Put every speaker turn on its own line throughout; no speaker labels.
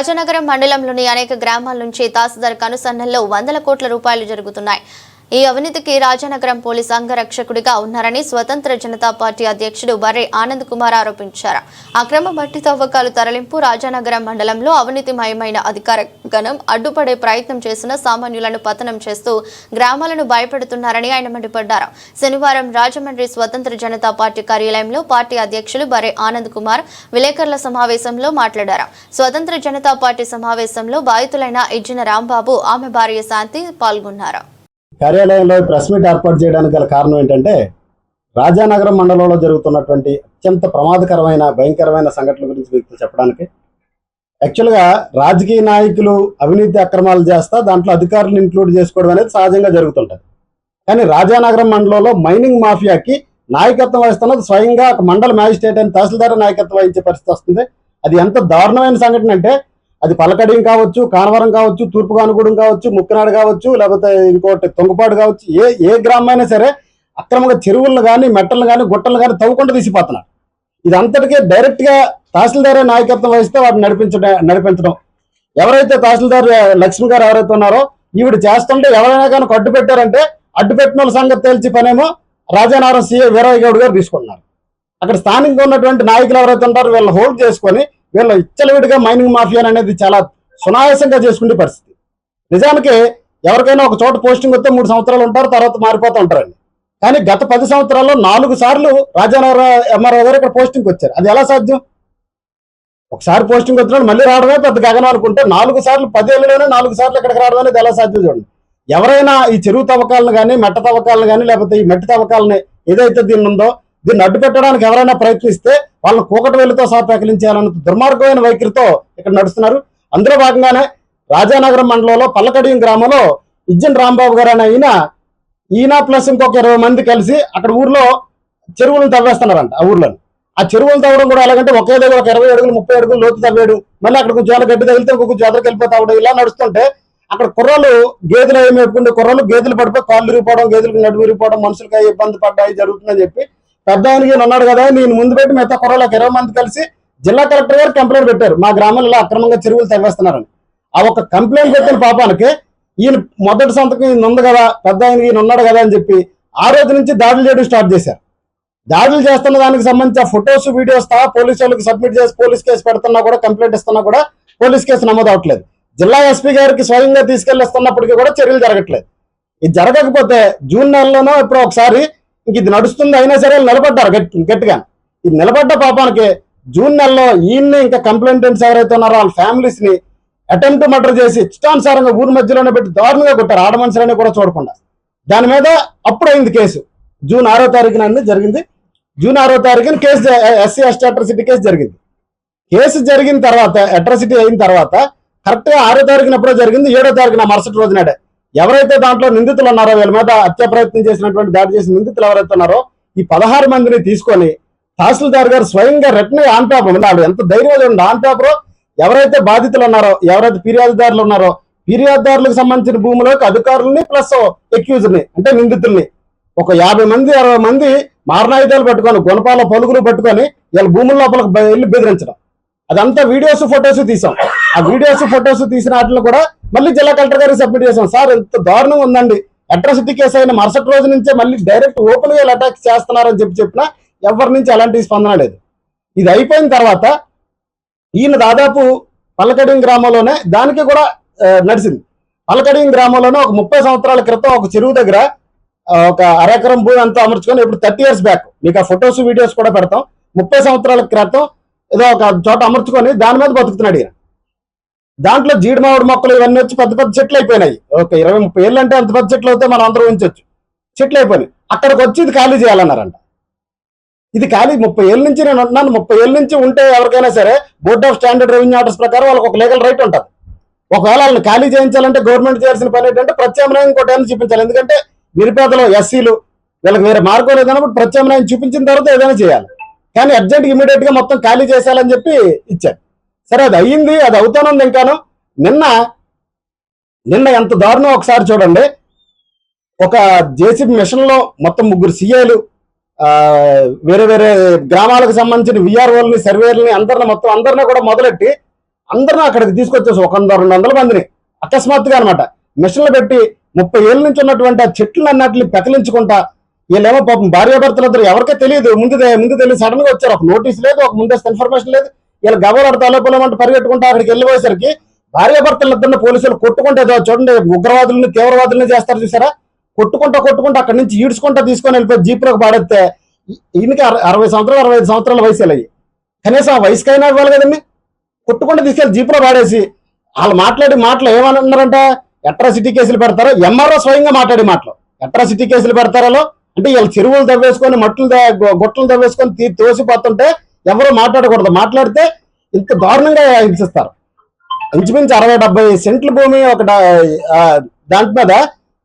రాజనగరం మండలంలోని అనేక గ్రామాల నుంచి తహసీల్దార్ కనుసన్నల్లో వందల కోట్ల రూపాయలు జరుగుతున్నాయి. ఈ అవినీతికి రాజానగరం పోలీస్ అంగరక్షకుడిగా ఉన్నారని స్వతంత్ర జనతా పార్టీ అధ్యక్షుడు బర్రె ఆనంద్ కుమార్ ఆరోపించారు. అక్రమ మట్టి తవ్వకాలు తరలింపు రాజానగరం మండలంలో అవినీతిమయమైన అధికార గణం అడ్డుపడే ప్రయత్నం చేసిన సామాన్యులను పతనం చేస్తూ గ్రామాలను భయపెడుతున్నారని ఆయన మండిపడ్డారు. శనివారం రాజమండ్రి స్వతంత్ర జనతా పార్టీ కార్యాలయంలో పార్టీ అధ్యక్షులు బరే ఆనంద్ కుమార్ విలేకరుల సమావేశంలో మాట్లాడారు. స్వతంత్ర జనతా పార్టీ సమావేశంలో బాధితులైన ఇజ్జిన రాంబాబు ఆమె భార్య శాంతి పాల్గొన్నారు.
కార్యాలయంలో ప్రెస్ మీట్ ఏర్పాటు చేయడానికి గల కారణం ఏంటంటే రాజానగరం మండలంలో జరుగుతున్నటువంటి అత్యంత ప్రమాదకరమైన భయంకరమైన సంఘటనల గురించి మీకు చెప్పడానికి. యాక్చువల్గా రాజకీయ నాయకులు అవినీతి అక్రమాలు చేస్తా దాంట్లో అధికారులు ఇంక్లూడ్ చేసుకోవడం అనేది సహజంగా జరుగుతుంటుంది. కానీ రాజానగరం మండలంలో మైనింగ్ మాఫియాకి నాయకత్వం వహిస్తున్నది స్వయంగా ఒక మండల మ్యాజిస్ట్రేట్ అని తహసీల్దార్ నాయకత్వం వహించే పరిస్థితి వస్తుంది. అది ఎంత దారుణమైన సంఘటన అంటే అది పలకడియం కావచ్చు కానవరం కావచ్చు తూర్పు కానుగూడెం కావచ్చు ముక్కనాడు కావచ్చు లేకపోతే ఇంకోటి తొంగపాడు కావచ్చు ఏ ఏ గ్రామం అయినా సరే అక్రమంగా చెరువులను కానీ మెట్టలను కానీ గుట్టలు కానీ తవ్వకుండా తీసిపోతున్నారు. ఇది అంతటికీ డైరెక్ట్గా తహసీల్దారే నాయకత్వం వహిస్తే వాటిని నడిపించడం నడిపించడం. ఎవరైతే తహసీల్దార్ లక్ష్మి గారు ఎవరైతే ఉన్నారో ఈవిడ చేస్తుంటే ఎవరైనా కానీ అడ్డు పెట్టారంటే అడ్డు పెట్టిన వాళ్ళ సంగతి తేల్చి పనేమో రాజానారాయణ సీఏ వీరయ్య గౌడ్ గారు తీసుకున్నారు అక్కడ స్థానికంగా ఉన్నటువంటి నాయకులు ఎవరైతే ఉంటారో వీళ్ళని హోల్డ్ చేసుకొని వీళ్ళు ఇచ్చలవిడిగా మైనింగ్ మాఫియా అనేది చాలా సునాయాసంగా చేసుకునే పరిస్థితి. నిజానికి ఎవరికైనా ఒక చోట పోస్టింగ్ వస్తే మూడు సంవత్సరాలు ఉంటారు తర్వాత మారిపోతూ ఉంటారండి. కానీ గత పది సంవత్సరాల్లో నాలుగు సార్లు రాజానగర ఎంఆర్ఓ గారు ఇక్కడ పోస్టింగ్ వచ్చారు. అది ఎలా సాధ్యం? ఒకసారి పోస్టింగ్ వచ్చినప్పుడు మళ్ళీ రావడమే పెద్ద గగనం అనుకుంటే నాలుగు సార్లు పదేళ్ళలోనే నాలుగు సార్లు ఇక్కడికి రావడం అనేది ఎలా సాధ్యం చూడండి. ఎవరైనా ఈ చెరువు తవ్వకాలను కానీ మెట్ట తవ్వకాలను కానీ లేకపోతే ఈ మెట్ట తవ్వకాలని ఏదైతే దీన్ని ఉందో దీన్ని అడ్డుపెట్టడానికి ఎవరైనా ప్రయత్నిస్తే వాళ్ళని కూకటి వేలుతో సహా పెకలించేయాలన్న దుర్మార్గమైన వైఖరితో ఇక్కడ నడుస్తున్నారు. అందులో భాగంగానే రాజానగరం మండలంలో పల్లకడియం గ్రామంలో ఇజ్జన్ రాంబాబు గారు అనే ఈయన ఈయన ప్లస్ ఇంకొక ఇరవై మంది కలిసి అక్కడ ఊర్లో చెరువులను తవ్వేస్తున్నారంట ఆ ఊర్లో ఆ చెరువులు తవ్వడం కూడా ఎలాగంటే ఒకే దగ్గర ఒక ఇరవై అడుగులు ముప్పై అడుగులు లోతు తవ్వేడు. మళ్ళీ అక్కడ కొంచెం గడ్డి తగిలితే ఇంకొక కొంచెం ఎదరికి ఇలా నడుస్తుంటే అక్కడ కుర్రాలు గేదెలు ఏమి కుర్రలు గేదెలు పడిపోయి కాళ్ళు విరిగిపోవడం గేదెలకు నడుము విరిగిపోవడం మనుషులకి ఇబ్బంది పడ్డాయి జరుగుతుందని చెప్పి పెద్ద ఆయనకి ఉన్నాడు కదా నేను ముందు పెట్టి మిగతా కుర్రాళ్ళకి ఇరవై మంది కలిసి జిల్లా కలెక్టర్ గారు కంప్లైంట్ పెట్టారు. మా గ్రామంలో అక్రమంగా చెరువులు తవ్వేస్తున్నారని. ఆ ఒక కంప్లైంట్ పెట్టిన పాపానికి ఈయన మొదటి సంతకం ఈయన ఉంది కదా పెద్ద ఆయనకి ఈయన ఉన్నాడు కదా అని చెప్పి ఆ రోజు నుంచి దాడులు చేయడం స్టార్ట్ చేశారు. దాడులు చేస్తున్న దానికి సంబంధించిన ఫొటోస్ వీడియోస్ తా పోలీసు వాళ్ళకి సబ్మిట్ చేసి పోలీస్ కేసు పెడుతున్నా కూడా కంప్లైంట్ ఇస్తున్నా కూడా పోలీస్ కేసు నమోదు అవట్లేదు జిల్లా ఎస్పీ గారికి స్వయంగా తీసుకెళ్ళిస్తున్నప్పటికీ కూడా చర్యలు జరగట్లేదు. ఇది జరగకపోతే జూన్ నెలలోనో ఇప్పుడు ఒకసారి ఇంక ఇది నడుస్తుంది అయినా సరే వీళ్ళు నిలబడ్డారు గట్టి గట్టిగా. ఇది నిలబడ్డ పాపానికి జూన్ నెలలో ఈయన్ని ఇంకా కంప్లైంటెంట్స్ ఎవరైతే ఉన్నారో వాళ్ళ ఫ్యామిలీస్ని అటెంప్ట్ మర్డర్ చేసి ఇష్టానుసారంగా ఊరి మధ్యలోనే పెట్టి దారుణంగా కొట్టారు. ఆడ మనుషులని కూడా చూడకుండా. దాని మీద అప్పుడు అయింది కేసు. జూన్ ఆరో తారీఖున అన్ని జరిగింది. జూన్ ఆరో తారీఖున case SC ST atrocity case జరిగింది. కేసు జరిగిన తర్వాత అట్రాసిటీ అయిన తర్వాత కరెక్ట్గా ఆరో తారీఖున ఎప్పుడో జరిగింది. ఏడో తారీఖున మరుసటి రోజు నాడే ఎవరైతే దాంట్లో నిందితులు ఉన్నారో వీళ్ళ మీద హత్య ప్రయత్నం చేసినటువంటి దాడి చేసిన నిందితులు ఎవరైతే ఉన్నారో ఈ పదహారు మందిని తీసుకొని తహసీల్దార్ గారు స్వయంగా రిటర్న్ ఆన్ పేపర్ ఉంది. ఆవిడ ఎంత ధైర్యం ఉంది ఆన్ పేపర్? ఎవరైతే బాధితులు ఉన్నారో ఎవరైతే ఫిర్యాదుదారులు ఉన్నారో ఫిర్యాదుదారులకు సంబంధించిన భూములకు అధికారులని ప్లస్ ఎక్యూజ్ని అంటే నిందితుల్ని ఒక యాభై మంది అరవై మంది మారణాయుధాలు పట్టుకొని గుణపాల పలుగులు పట్టుకొని వీళ్ళ భూముల లోపలికి వెళ్ళి బెదిరించడం. అదంతా వీడియోస్ ఫొటోస్ తీసాం. ఆ వీడియోస్ ఫొటోస్ తీసిన వాటిని కూడా మళ్ళీ జిల్లా కలెక్టర్ గారికి సబ్మిట్ చేసాం సార్ ఎంత దారుణంగా ఉందండి. అట్రాసిటీ కేసు అయిన మరుసటి రోజు నుంచే మళ్ళీ డైరెక్ట్ ఓపెన్గా అటాక్ చేస్తున్నారని చెప్పి చెప్పినా ఎవరి నుంచి అలాంటి స్పందన లేదు. ఇది అయిపోయిన తర్వాత ఈయన దాదాపు పల్లకడియం గ్రామంలోనే దానికి కూడా నడిచింది. పల్లకడియం గ్రామంలోనే ఒక ముప్పై సంవత్సరాల క్రితం ఒక చెరువు దగ్గర ఒక అరెకరం భూమి అంతా అమర్చుకొని ఇప్పుడు థర్టీ ఇయర్స్ బ్యాక్ మీకు ఆ ఫొటోస్ వీడియోస్ కూడా పెడతాం. ముప్పై సంవత్సరాల క్రితం ఏదో ఒక చోట అమర్చుకొని దాని మీద బతుకుతున్నాడు ఈయన. దాంట్లో జీడి మామిడి మొక్కలు ఇవన్నీ వచ్చి పెద్ద పెద్ద చెట్లు అయిపోయినాయి. ఓకే ఇరవై ముప్పై ఏళ్ళు అంటే అంత పెద్ద చెట్లు అయితే మనం అందరూ ఉంచొచ్చు. చెట్లు అయిపోయినాయి. అక్కడికి వచ్చి ఇది ఖాళీ చేయాలన్నారంట. ఇది ఖాళీ ముప్పై ఏళ్ళ నుంచి నేను ఉంటున్నాను ముప్పై ఏళ్ళ నుంచి ఉంటే ఎవరికైనా సరే board of standard revenue orders ప్రకారం వాళ్ళకి ఒక లీగల్ రైట్ ఉంటుంది. ఒకవేళ వాళ్ళని ఖాళీ చేయించాలంటే గవర్నమెంట్ చేయాల్సిన పని ఏంటంటే ప్రత్యామ్నాయం ఇంకోటి ఏమైనా చూపించాలి. ఎందుకంటే నిరుపేదలు ఎస్సీలు వీళ్ళకి వేరే మార్గం లేదన్నప్పుడు ప్రత్యామ్నాయం చూపించిన తర్వాత ఏదైనా చేయాలి. కానీ అర్జెంట్ ఇమీడియట్గా మొత్తం ఖాళీ చేసేయాలని చెప్పి ఇచ్చారు. సరే అది అయ్యింది అది అవుతానుంది ఇంకాను నిన్న నిన్న ఎంత దారుణం ఒకసారి చూడండి. ఒక జేసీబీ మిషన్లో మొత్తం ముగ్గురు సీఏలు వేరే వేరే గ్రామాలకు సంబంధించిన విఆర్ఓల్ని సర్వేలని అందరిని మొత్తం అందరిని కూడా మొదలెట్టి అందరిని అక్కడికి తీసుకొచ్చేసి ఒక వంద రెండు వందల మందిని అకస్మాత్తుగా అనమాట మిషన్లు పెట్టి ముప్పై ఏళ్ళ నుంచి ఉన్నటువంటి ఆ చెట్లు అన్నట్లు పెకలించుకుంటా వీళ్ళేమో పాపం భార్యాభర్తలు ఇద్దరు ఎవరికే తెలియదు. ముందు ముందు తెలియదు. సడన్గా వచ్చారు. ఒక నోటీస్ లేదు ఒక ముందస్తు ఇన్ఫర్మేషన్ లేదు. వీళ్ళు గవర్నర్ తలపలమంటే పరిగెట్టుకుంటా అక్కడికి వెళ్ళిపోయేసరికి భార్యాభర్తలు ఇద్దరిని పోలీసులు కొట్టుకుంటే ఏదో చూడండి ఉగ్రవాదులను తీవ్రవాదులను చేస్తారు చూసారా? కొట్టుకుంటా కొట్టుకుంటా అక్కడి నుంచి ఈడ్చుకుంటా తీసుకొని వెళ్ళిపోయి జీపులోకి పాడేస్తే ఈయనకి అర- అరవై సంవత్సరాలు అరవై ఐదు సంవత్సరాల వయసు అయ్యి కనీసం ఆ వయసుకైనా ఇవ్వాలి కదండి. కొట్టుకుంటూ తీసుకెళ్ళి జీపులో పాడేసి వాళ్ళు మాట్లాడి మాటలు ఏమని ఎట్రాసిటీ కేసులు పెడతారో? ఎంఆర్ఓ స్వయంగా మాట్లాడి మాటలు. ఎట్రాసిటీ కేసులు పెడతారో? అంటే వీళ్ళు చెరువులు తవ్వేసుకొని మట్టులు గుట్టలు గొట్టలు తవ్వేసుకొని తోసిపోతుంటే ఎవరు మాట్లాడకూడదు. మాట్లాడితే ఇంత దారుణంగా హింసిస్తారు. ఇంచుమించు అరవై డెబ్బై సెంట్ల భూమి ఒక దాంట్ మీద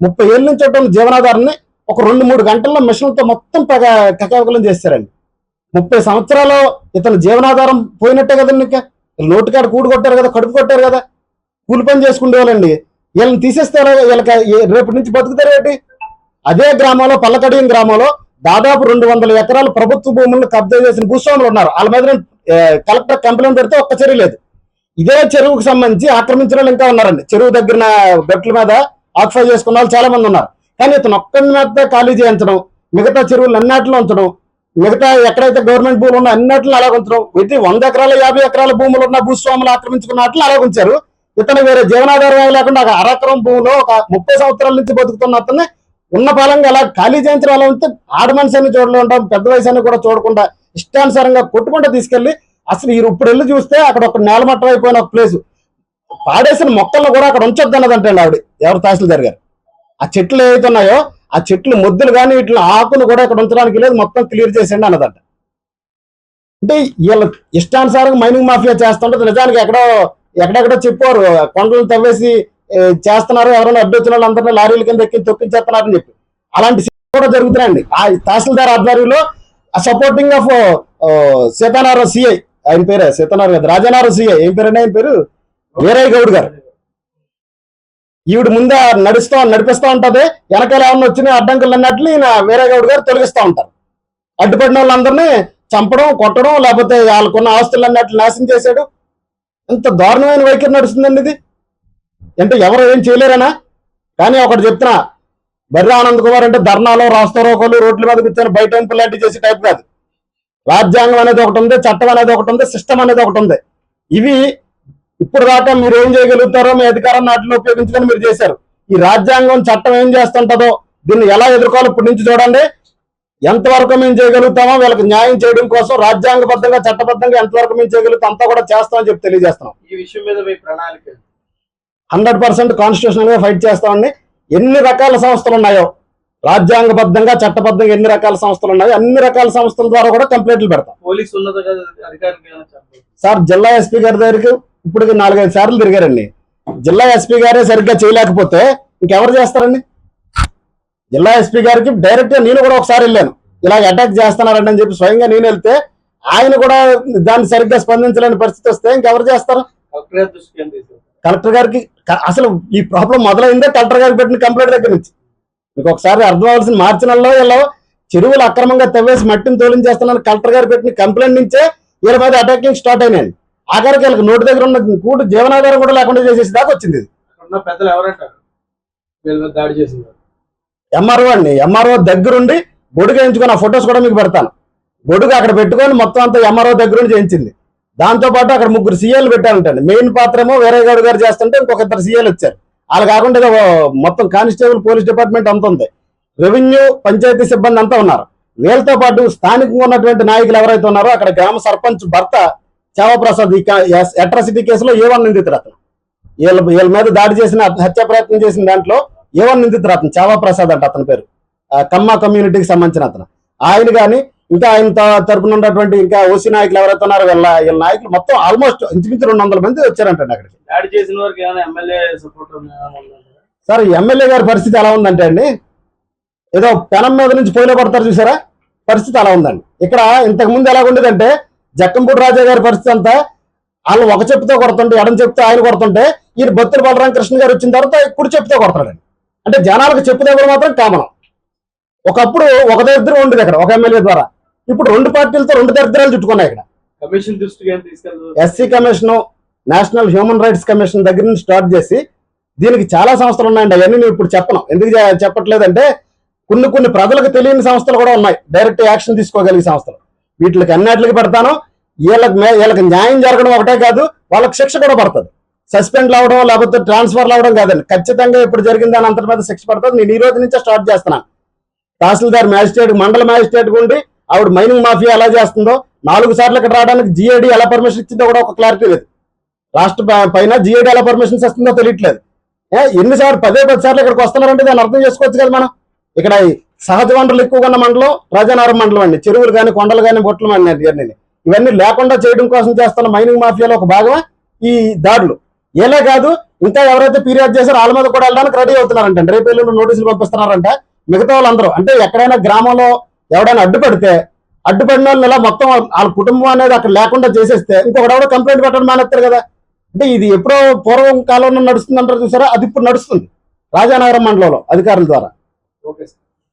ముప్పై ఏళ్ళ నుంచి ఉన్న జీవనాధారాన్ని ఒక రెండు మూడు గంటల్లో మిషన్లతో మొత్తం పగ కకావకలం చేస్తారండి. ముప్పై సంవత్సరాలు ఇతని జీవనాధారం పోయినట్టే కదండి ఇంకా నోటికాడ కూడు కొట్టారు కదా కడుపు కొట్టారు కదా. కూలి పని చేసుకునే వాళ్ళండి వీళ్ళని తీసేస్తారా వీళ్ళకి రేపటి నుంచి బతుకుతారు ఏంటి? అదే గ్రామంలో పల్లకడియం గ్రామంలో దాదాపు రెండు వందల ఎకరాలు ప్రభుత్వ భూములను కబ్జా చేసిన భూస్వాములు ఉన్నారు. వాళ్ళ మీద కలెక్టర్ కంప్లైంట్ పెడితే ఒక్క చర్య లేదు. ఇదే చెరువుకు సంబంధించి ఆక్రమించిన వాళ్ళు ఇంకా ఉన్నారండి. చెరువు దగ్గర గట్ల మీద ఆక్యుపై చేసుకున్న వాళ్ళు చాలా మంది ఉన్నారు. కానీ ఇతను ఒక్కడి మీద ఖాళీ చేయించడం మిగతా చెరువులు అన్నిటిలో ఉంచడం మిగతా ఎక్కడైతే గవర్నమెంట్ భూములు ఉన్నా అన్నిటిని అలాగ ఉంచడం ఇది వంద ఎకరాల యాభై ఎకరాల భూములు ఉన్న భూస్వాములు ఆక్రమించుకున్న వాటిని అలాగ ఉంచారు. ఇతను వేరే జీవనాధారం లేకుండా ఒక అరెకరం భూమిలో ఒక ముప్పై సంవత్సరాల నుంచి బతుకుతున్న అతన్ని ఉన్న పాలంగా అలా ఖాళీ జయంత్రం అలా ఉంటే ఆడ మనిషి అని పెద్ద వయసు కూడా చూడకుండా ఇష్టానుసారంగా కొట్టుకుంటూ తీసుకెళ్ళి అసలు ఈ ఇప్పుడు వెళ్ళి చూస్తే అక్కడ ఒక నేలమట్టం అయిపోయిన ఒక ప్లేస్ పాడేసిన మొక్కలను కూడా అక్కడ ఉంచొద్దు అన్నదంటండి ఆవిడ ఎవరు తహసీల్దార్ గారు. ఆ చెట్లు ఏవైతున్నాయో ఆ చెట్లు ముద్దులు కానీ వీటిలో ఆకులు కూడా ఇక్కడ ఉంచడానికి లేదు మొత్తం క్లియర్ చేసేయండి అన్నదంట. అంటే వీళ్ళ ఇష్టానుసారంగా మైనింగ్ మాఫియా చేస్తుంటే నిజానికి ఎక్కడో ఎక్కడెక్కడో చెప్పారు కొండలు తవ్వేసి చేస్తున్నారు ఎవరైనా వాళ్ళు వాళ్ళందరినీ లారీల కింద ఎక్కి తొక్కించేస్తున్నారని చెప్పి. అలాంటి కూడా జరుగుతున్నాయండి. ఆ తహసీల్దార్ ఆధ్వర్యంలో సపోర్టింగ్ ఆఫ్ సీతానారాయణ సిఐ ఆయన పేరే సీతానారాయణ కాదు, రాజానారాయణ సిఐ ఏం పేరు ఆయన పేరు? వీరయ్య గౌడ్ గారు. ఈవిడ ముందే నడుస్తూ నడిపిస్తూ ఉంటది. వెనకాల ఏమన్నా వచ్చిన అడ్డంకులు అన్నట్లు ఈయన వీరయ్య గౌడ్ గారు తొలగిస్తూ ఉంటారు. అడ్డుపడిన వాళ్ళందరినీ చంపడం కొట్టడం లేకపోతే వాళ్ళకున్న ఆస్తులు అన్నట్లు నాశనం చేశాడు. ఇంత దారుణమైన వైఖరి నడుస్తుందండి ఇది. ఎవరు ఏం చేయలేరనా? కానీ ఒకటి చెప్తున్నా బర్రె ఆనంద్ కుమార్ అంటే ధర్నాలు రాస్తారోకోలు రోడ్ల మీద కూర్చొని బయట ఎంపులు లాంటివి చేసే టైప్ కాదు. రాజ్యాంగం అనేది ఒకటి ఉంది చట్టం అనేది ఒకటి ఉంది సిస్టమ్ అనేది ఒకటి ఉంది. ఇవి ఇప్పుడు దాకా మీరు ఏం చేయగలుగుతారో మీ అధికారం నాటిని ఉపయోగించుకొని మీరు చేశారు. ఈ రాజ్యాంగం చట్టం ఏం చేస్తుంటదో దీన్ని ఎలా ఎదుర్కోవాలో ఇప్పటి నుంచి చూడండి. ఎంతవరకు మేము చేయగలుగుతామో వీళ్ళకి న్యాయం చేయడం కోసం రాజ్యాంగబద్ధంగా చట్టబద్ధంగా ఎంతవరకు మేము చేయగలుగుతాం అంతా కూడా చేస్తామని చెప్పి తెలియజేస్తున్నాం.
ఈ విషయం మీద మీ ప్రణాళిక
హండ్రెడ్ పర్సెంట్ కాన్స్టిట్యూషనల్గా ఫైట్ చేస్తామండి. ఎన్ని రకాల సంస్థలు ఉన్నాయో రాజ్యాంగబద్ధంగా చట్టబద్ధంగా ఎన్ని రకాల సంస్థలు ఉన్నాయో అన్ని రకాల సంస్థల ద్వారా కూడా కంప్లైంట్లు పెడతాం. సార్ జిల్లా ఎస్పీ గారి దగ్గరికి ఇప్పుడు నాలుగైదు సార్లు తిరిగారండి. జిల్లా ఎస్పీ గారే సరిగ్గా చేయలేకపోతే ఇంకెవరు చేస్తారండి? జిల్లా ఎస్పీ గారికి డైరెక్ట్గా నేను కూడా ఒకసారి వెళ్ళాను. ఇలా అటాక్ చేస్తున్నారండి అని చెప్పి స్వయంగా నేను వెళ్తే ఆయన కూడా దాన్ని సరిగ్గా స్పందించలేని పరిస్థితి వస్తే ఇంకెవరు చేస్తారు?
కలెక్టర్
గారికి అసలు ఈ ప్రాబ్లం మొదలైందే కలెక్టర్ గారికి పెట్టిన కంప్లైంట్ దగ్గర నుంచి. మీకు ఒకసారి అర్థం అవ్వాల్సిన మార్చి నెలలో ఇలా చెరువులు అక్రమంగా తవ్వేసి మట్టిని తోలించేస్తున్నాను కలెక్టర్ గారు పెట్టిన కంప్లైంట్ నుంచే వీళ్ళ మీద అటాకింగ్ స్టార్ట్ అయినాయి ఆఖరికి వీళ్ళకి నోటి దగ్గర ఉన్న కూడు జీవనాధారం కూడా లేకుండా చేసేసి దాకా వచ్చింది
పెద్దలు ఎవరంటారు? దాడి చేసింది.
ఎంఆర్ఓ అండి. ఎంఆర్ఓ దగ్గరుండి గొడుగు వేయించుకొని ఆ ఫొటోస్ కూడా మీకు పెడతాను. గొడుగు అక్కడ పెట్టుకొని మొత్తం అంతా ఎంఆర్ఓ దగ్గరుండి చేయించింది. దాంతోపాటు అక్కడ ముగ్గురు సీఏలు పెట్టారంటండి. మెయిన్ పాత్రమో వేరే గౌడ్ గారు చేస్తుంటే ఇంకొక ఇద్దరు సీఏలు వచ్చారు. వాళ్ళు కాకుండా మొత్తం కానిస్టేబుల్ పోలీస్ డిపార్ట్మెంట్ అంత ఉంది. రెవెన్యూ పంచాయతీ సిబ్బంది అంతా ఉన్నారు. వీళ్ళతో పాటు స్థానికంగా ఉన్నటువంటి నాయకులు ఎవరైతే ఉన్నారో అక్కడ గ్రామ సర్పంచ్ భర్త చావప్రసాద్ ఈ అట్రాసిటీ కేసులో ఏవన్ నిందితుడు అతను. వీళ్ళ వీళ్ళ మీద దాడి చేసిన హత్య ప్రయత్నం చేసిన దాంట్లో ఏవన్ నిందితుడు అతను. చావప్రసాద్ అంట అతని పేరు. కమ్మ కమ్యూనిటీకి సంబంధించిన అతను. ఆయన కానీ ఇంకా ఆయన తరపున ఉన్నటువంటి ఇంకా ఓసీ నాయకులు ఎవరైతే ఉన్నారో వీళ్ళ వీళ్ళ నాయకులు మొత్తం ఆల్మోస్ట్ ఇంచుమించు రెండు వందల మంది వచ్చారంటండి అక్కడికి. సార్ ఎమ్మెల్యే గారి పరిస్థితి ఎలా ఉందంటే అండి ఏదో పెనం మీద నుంచి పొయ్యిలో పడతారు చూసారా? పరిస్థితి అలా ఉందండి. ఇక్కడ ఇంతకు ముందు ఎలా ఉండేదంటే జక్కంపూడి రాజా గారి పరిస్థితి అంతా వాళ్ళు ఒక చెప్పుతో కొడుతుంటే ఎడం చెప్తే ఆయన కొడుతుంటే ఈయన బొత్తుల బలరామ కృష్ణ గారు వచ్చిన తర్వాత కుడి చెప్పుతో కొడతాడండి. అంటే జనాలకు చెప్పు దగ్గర మాత్రం కామనం. ఒకప్పుడు ఒక దరిద్రం ఉండేది అక్కడ ఒక ఎమ్మెల్యే ద్వారా. ఇప్పుడు రెండు పార్టీలతో రెండు దరిద్రాలు చుట్టుకున్నాయి ఇక్కడ.
కమిషన్ దృష్టికి తీసుకెళ్తారు?
SC commission national human rights commission దగ్గర నుంచి స్టార్ట్ చేసి దీనికి చాలా సంస్థలు ఉన్నాయండి. అవన్నీ నేను ఇప్పుడు చెప్పను. ఎందుకు చెప్పట్లేదంటే కొన్ని కొన్ని ప్రజలకు తెలియని సంస్థలు కూడా ఉన్నాయి. డైరెక్ట్ యాక్షన్ తీసుకోగలిగే సంస్థలు. వీటికి అన్నిటికి పెడతాను. వీళ్ళకి వీళ్ళకి న్యాయం జరగడం ఒకటే కాదు వాళ్ళకి శిక్ష కూడా పడుతుంది. సస్పెండ్ అవడం లేకపోతే ట్రాన్స్ఫర్ అవడం కాదండి. ఖచ్చితంగా ఇప్పుడు జరిగిన దాని అంతటి మీద శిక్ష పడుతుంది. నేను ఈ రోజు నుంచే స్టార్ట్ చేస్తున్నాను. తహసీల్దార్ మ్యాజిస్ట్రేట్ మండల మ్యాజిస్ట్రేట్ ఉండి ఆవిడ మైనింగ్ మాఫియా ఎలా చేస్తుందో నాలుగు సార్లు ఇక్కడ రావడానికి జిఐడి ఎలా పర్మిషన్ ఇచ్చిందో కూడా ఒక క్లారిటీ లేదు. రాష్ట్ర పైన జిఐడి ఎలా పర్మిషన్స్ ఇస్తుందో తెలియట్లేదు. ఏ, ఎన్నిసార్లు పదే పది సార్లు ఇక్కడికి వస్తున్నారంటే దాన్ని అర్థం చేసుకోవచ్చు కదా మనం. ఇక్కడ సహజ వనరులు ఎక్కువగా ఉన్న మండలం రాజానగరం మండలం అండి. చెరువులు కానీ కొండలు కానీ బొట్లు ఇవన్నీ. ఇవన్నీ లేకుండా చేయడం కోసం చేస్తున్న మైనింగ్ మాఫియాలో ఒక భాగమే ఈ దాడులు. ఏలే కాదు ఇంకా ఎవరైతే ఫిర్యాదు చేశారో వాళ్ళ మీద కూడా వెళ్ళడానికి రెడీ అవుతున్నారంట రేపు ఎల్లుండి నోటీసులు పంపిస్తున్నారంట మిగతా వాళ్ళందరూ. అంటే ఎక్కడైనా గ్రామంలో ఎవడైనా అడ్డుపడితే అడ్డుపడిన వాళ్ళ ఇలా మొత్తం వాళ్ళ- కుటుంబం అనేది అక్కడ లేకుండా చేసేస్తే ఇంకొకడెవడో కంప్లైంట్ పెట్టడం మానేస్తారు కదా. అంటే ఇది ఎప్పుడో పూర్వం కాలంలో నడుస్తుంది అంటారు చూసారా? అది ఇప్పుడు నడుస్తుంది. రాజానగరం మండలంలో అధికారుల ద్వారా.